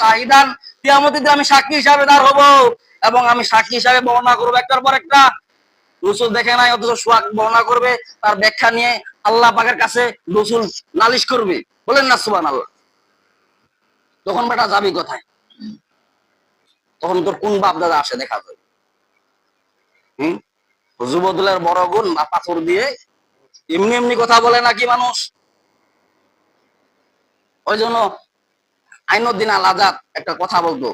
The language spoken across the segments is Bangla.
শাহিদান, কিয়ামতের আমি সাক্ষী হিসাবে দাঁড় হব এবং আমি সাক্ষী হিসাবে বর্ণনা করব একটার পর একটা। রসুল দেখে নাই, অথচ সোয়াগ বর্ণনা করবে, তার ব্যাখ্যা নিয়ে আল্লাহ পাকের কাছে রসুল নালিশ করবে। বলেন না সুবান আল্লাহ তখন বেটা যাবি কোথায়? তখন তোর কোন বাপ দাদা আসে দেখা যাবে যুবদলের বড় গুণ, বা পাথর দিয়ে এমনি এমনি কথা বলে নাকি মানুষ? ওই জন্য আইনুদ্দিন আল আজাদ একটা কথা বলতো।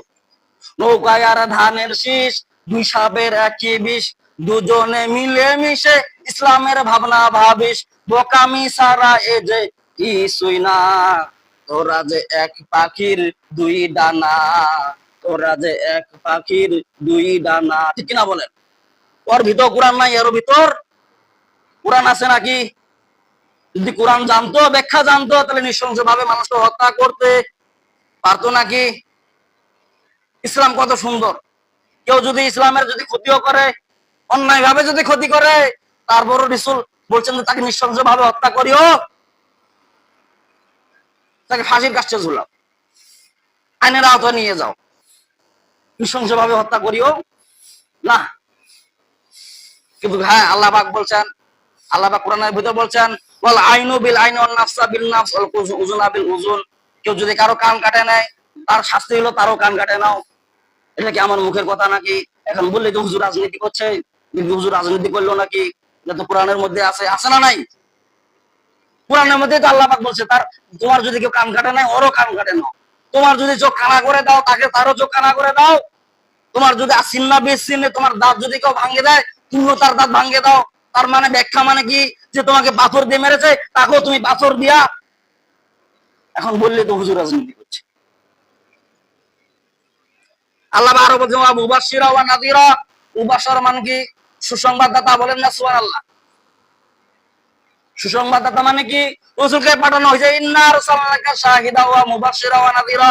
নৌকায় আর ধানের শীষ, দুই সাপের একই বিষ, দুজনে মিলে মিশে ইসলামের ভাবনা ভাবিস, বোকামি সারা এ যে কিছুই না। তোরা যে এক পাখির দুই ডানা, তোরা যে এক পাখির দুই ডানা। ঠিক কিনা বলেন? ওর ভিতর কোরআন নাই এর ভিতর? কোরআন আছে নাকি? যদি কোরআন জানতো, ব্যাখ্যা জানতো, তাহলে নৃশংস ভাবে মানুষকে হত্যা করতে পারতো নাকি ইসলাম কত সুন্দর। কেউ যদি ইসলামের যদি ক্ষতিও করে অন্যায় ভাবে যদি ক্ষতি করে, তারপরও রিসুল বলছেন যে তাকে নৃশংস ভাবে হত্যা করিও। তাকে ফাঁসির কাছে ঝুলাও। আইনের আওতায় নিয়ে যাও। নৃশংস ভাবে হত্যা করিও। না। কিন্তু হ্যাঁ আল্লাহ পাক বলছেন, আল্লাহ পাক কোরআনের ভিতর বলছেন বল আইনু বিল আইন নাফসা বিল নাফস ওয়াল উজুনা বিল উজুন কেউ যদি কারও কান কাটে নেয় তার শাস্তি হলো তারও কান কাটে নাও। এটা কি আমার মুখের কথা নাকি? এখন বললে তো হুজুর রাজনীতি করছে, কিন্তু হুজুর রাজনীতি করল নাকি? তো কোরআনের মধ্যে আছে আছে না নাই? কোরআনের মধ্যে তো আল্লাহ পাক বলছে, তার তোমার যদি কেউ কান কাটে নাই, ওরও কান কাটে নাও। তোমার যদি চোখ কানা করে দাও, তাকে তারও চোখ কানা করে দাও। তোমার যদি আসিন্না বেসিনে, তোমার দাঁত যদি কেউ ভাঙে দেয় তুমিও তার দাঁত ভাঙে দাও। তার মানে ব্যাখ্যা মানে কি? যে তোমাকে পাথর দিয়ে মেরেছে, তাকেও তুমি পাথর দিয়া এখন বললে তো হুজুর রাজনীতি করছে। আল্লাহ আরও বলছে মুবাশিরা ওয়া নাদিরা মুবাশশার মানে কি? সুসংবাদদাতা বলেন না, সুবহানাল্লাহ। সুসংবাদদাতা মানে কি? রাসূলকে পাঠানো হয়েছে, ইন্না আরসালনাকা শাহিদা ওয়া মুবাশশিরা ওয়া নাদিরা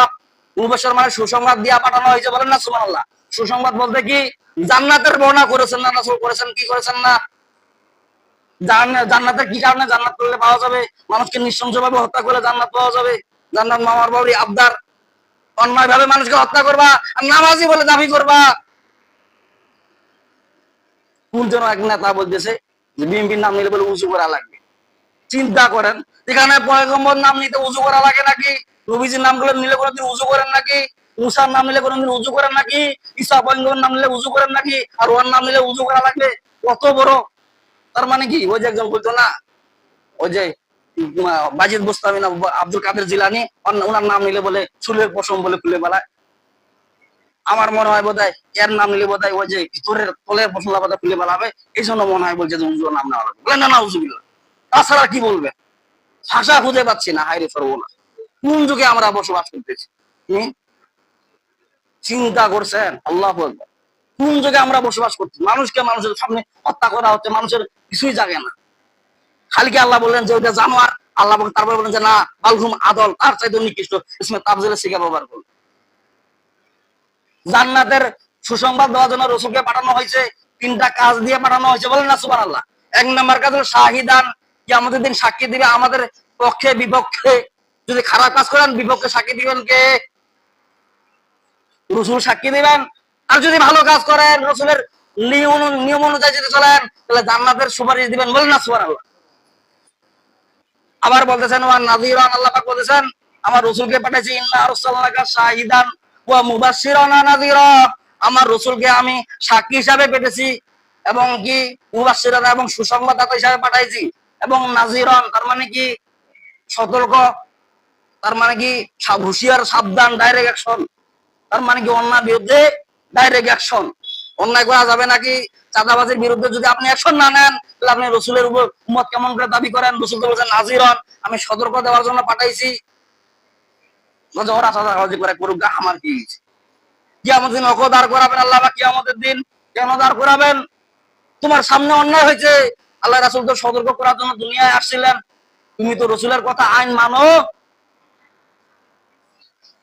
মুবাশশির মানে সুসংবাদ দিয়া পাঠানো হয়েছে বলেন না, সুবহানাল্লাহ। সুসংবাদ বলতে কি? জান্নাতের বর্ণনা করেছেন না, রাসূল করেছেন, কি করেছেন না? জান্নাতের কি কারণে জান্নাত করলে পাওয়া যাবে? মানুষকে নৃশংসভাবে হত্যা করলে জান্নাত পাওয়া যাবে? জান্নাত মামার বাড়ি আবদার। অন্যায় ভাবে মানুষকে হত্যা করবা নামাজি বলে দাবি করবা। কোন যেন এক নেতা বলতেছে যে, বিএনপির নাম নিলে বলে উঁচু করা লাগবে। চিন্তা করেন, এখানে পয়গম্বর নাম নিতে উঁচু করা লাগে নাকি? নবীজির নামগুলো নিলে কোনোদিন উঁচু করেন নাকি? মুসার নাম নিলে কোনোদিন উঁচু করেন নাকি? ঈসা পয়গম্বর নাম নিলে উঁচু করেন নাকি? আর ওর নাম নিলে উঁচু করা লাগবে? কত বড় তার মানে কি? ওই যে একজন বলতো না, ওই যে বাজিদ বুস্তামি না, আব্দুল কাদের জিলানি ওনার নাম নিলে বলে চুলের পশম বলে খুলে বেলায় আমার মনে হয় বোধহয় এর নাম নিলে বোধহয় ওই যে ভিতরের তলের পশলা বোধহয় খুলে বেলাবে এই জন্য মনে হয় বলছে যে উজুর নাম নেওয়া লাগবে। না না উজুবিল্লা তাছাড়া কি বলবে? ভাষা খুঁজে পাচ্ছি না হাইরে সর্বনা কোন যুগে আমরা বসবাস করতেছি? চিন্তা করছেন? আল্লাহ আকবার। কোন যুগে আমরা বসবাস করছি। মানুষকে মানুষের সামনে হত্যা করা হচ্ছে, মানুষের কিছুই জাগে না। খালি কি আল্লাহ বললেন যে ওটা জানোয়ার। আল্লাহ বলেন- তারপরে বলেন যে, না বালহুম আদল, তার চাইতে নিকৃষ্ট। ইসমে তাবজিলের শিখা ব্যবহার করল জান্নাতের সুসংবাদ দেওয়ার জন্য রসুলকে পাঠানো হয়েছে, তিনটা কাজ দিয়ে পাঠানো হয়েছে। বলেন না সুবান আল্লাহ এক নম্বর কাজ হলো শাহিদান কি আমাদের দিন সাক্ষী দিবে আমাদের পক্ষে, বিপক্ষে। যদি খারাপ কাজ করেন, বিপক্ষে সাক্ষী দিবেন কে? রসুল সাক্ষী দিবেন। আর যদি ভালো কাজ করেন, রসুলের নিয়ম অনুযায়ী যদি চলেন, তাহলে জান্নাতের সুপারিশ দিবেন বলেন না সুবান আল্লাহ আবার বলতেছেন, ওয়া নাযীরান, আল্লাহ পাক বলতেছেন, আমার রাসূলকে পাঠিয়েছি, ইন্না আরসালনাকা শাহিদান ওয়া মুবাশশিরান নাযীরা। আমার রাসূলকে আমি সাক্ষী হিসাবে পেতেছি এবং কি মুবাশশিরান এবং সুসংবাদদাতা হিসাবে পাঠাইছি। এবং নাযীরান, তার মানে কি সতর্ক, তার মানে কি হুঁশিয়ার, সাবধান ডাইরেক্ট অ্যাকশন তার মানে কি অন্যায় বিরুদ্ধে ডাইরেক্ট অ্যাকশন অন্যায় করা যাবে নাকি? চাঁদাবাজির বিরুদ্ধে যদি আপনি অ্যাকশন না নেন, তাহলে আপনি রসুলের উপর কেমন করে দাবি করেন? রসুল বলছেন আমি সতর্ক দেওয়ার জন্য পাঠাইছি। কেন দাঁড় করাবেন? তোমার সামনে অন্যায় হয়েছে। আল্লাহ রাসুল তো সতর্ক করার জন্য দুনিয়ায় আসছিলেন। তুমি তো রসুলের কথা আইন মানো।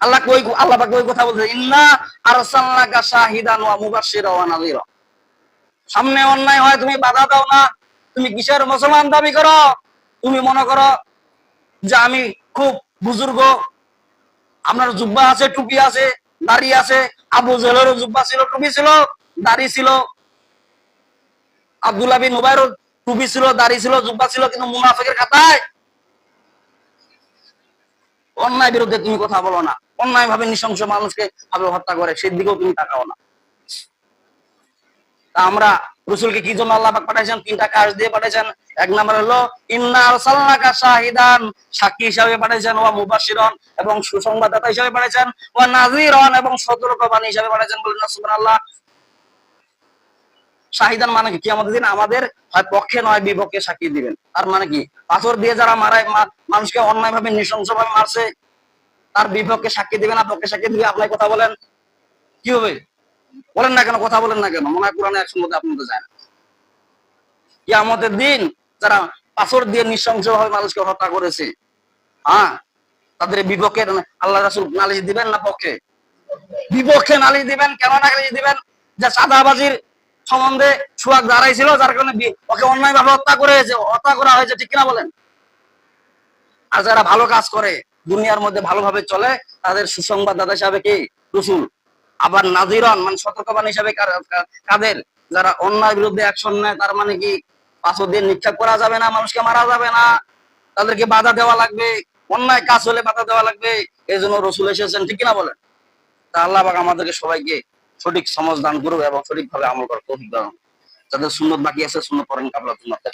আল্লাহ কই আল্লাহ পাক ওই কথা বলছে? ইন্না আরসালনাকা শাহিদান ওয়া মুবাশশিরা ওয়া নাযীরা। সামনে অন্যায় হয়, তুমি বাধা দাও না। তুমি কিসের মুসলমান দাবি করো? তুমি মনে করো যে আমি খুব বুজুর্গ। আপনার জুব্বা আছে, টুপি আছে, দাড়ি আছে। আবু জেলেরও জুব্বা ছিল, টুপি ছিল, দাড়ি ছিল। আব্দুল্লাহ বিন উবাইরও টুপি ছিল, দাড়ি ছিল, জুব্বা ছিল, কিন্তু মুনাফিকের খাতায় অন্যায় বিরুদ্ধে তুমি কথা বলো না। অন্যায় ভাবে নৃশংস মানুষকে ভাবে হত্যা করে, সেই দিকেও তুমি তাকাও না। তা আমরা রসুলকে কি জন্য আল্লাহ পাঠাইছেন? তিনটা কাজ দিয়ে পাঠাইছেন। এক নম্বর হলো, ইন্না আরসালনাকা শাহিদান সাক্ষী হিসাবে পাঠাইছেন, ওয়া মুবাশশিরান, এবং সুসংবাদদাতা হিসাবে পাঠাইছেন, ওয়া নাযীরান এবং সতর্কবাণী হিসাবে পাঠাইছেন বলেন সুবহানাল্লাহ। শাহিদান মানে কি? কিয়ামতের দিন আমাদের হয় পক্ষে নয়, বিপক্ষে সাক্ষী দিবেন। তার মানে কি? পাথর দিয়ে যারা মারায় মানুষকে অন্যায় ভাবে নৃশংস ভাবে মারছে, তার বিপক্ষে সাক্ষী দিবে না পক্ষে সাক্ষী দিবে আপনার কথা বলেন। কি হবে বলেন না কেন, কথা বলেন না কেন? মনে হয় কোরআনে একশো মধ্যে আপনাদের যায় না। কিয়ামতের দিন যারা পাথর দিয়ে নৃশংস ভাবে মানুষকে হত্যা করেছে হ্যাঁ তাদের বিপক্ষে আল্লাহ রাসুল নালিশ দিবেন না পক্ষে? বিপক্ষে নালিশ দিবেন, কেন নালিশ দিবেন? যে চাঁদাবাজির সম্বন্ধে সুয়াগ দাঁড়াইছিল, যার কারণে ওকে অন্যায় ভাবে হত্যা করে হয়েছে হত্যা করা হয়েছে, ঠিক কিনা বলেন? আর যারা ভালো কাজ করে, দুনিয়ার মধ্যে ভালোভাবে চলে, তাদের সুসংবাদদাতা হিসাবে কি? রসুল। আবার নাজিরন মানে সতর্কবান হিসাবে কাদের? যারা অন্যায় বিরুদ্ধে অ্যাকশন নেয়, তার মানে কি? পাথর দিয়ে নিক্ষেপ করা যাবে না, মানুষকে মারা যাবে না। তাদেরকে বাধা দেওয়া লাগবে। অন্যায় কাজ হলে বাধা দেওয়া লাগবে। এই জন্য রসুল এসেছেন, ঠিক কিনা বলেন? তা আল্লাহ আমাদেরকে সবাইকে সঠিক সমাজ দান করুক এবং সঠিকভাবে আমল করার তৌফিক দান। যাদের সুন্নত বাকি আছে, সুন্নত করেন কাবলা সুন্নত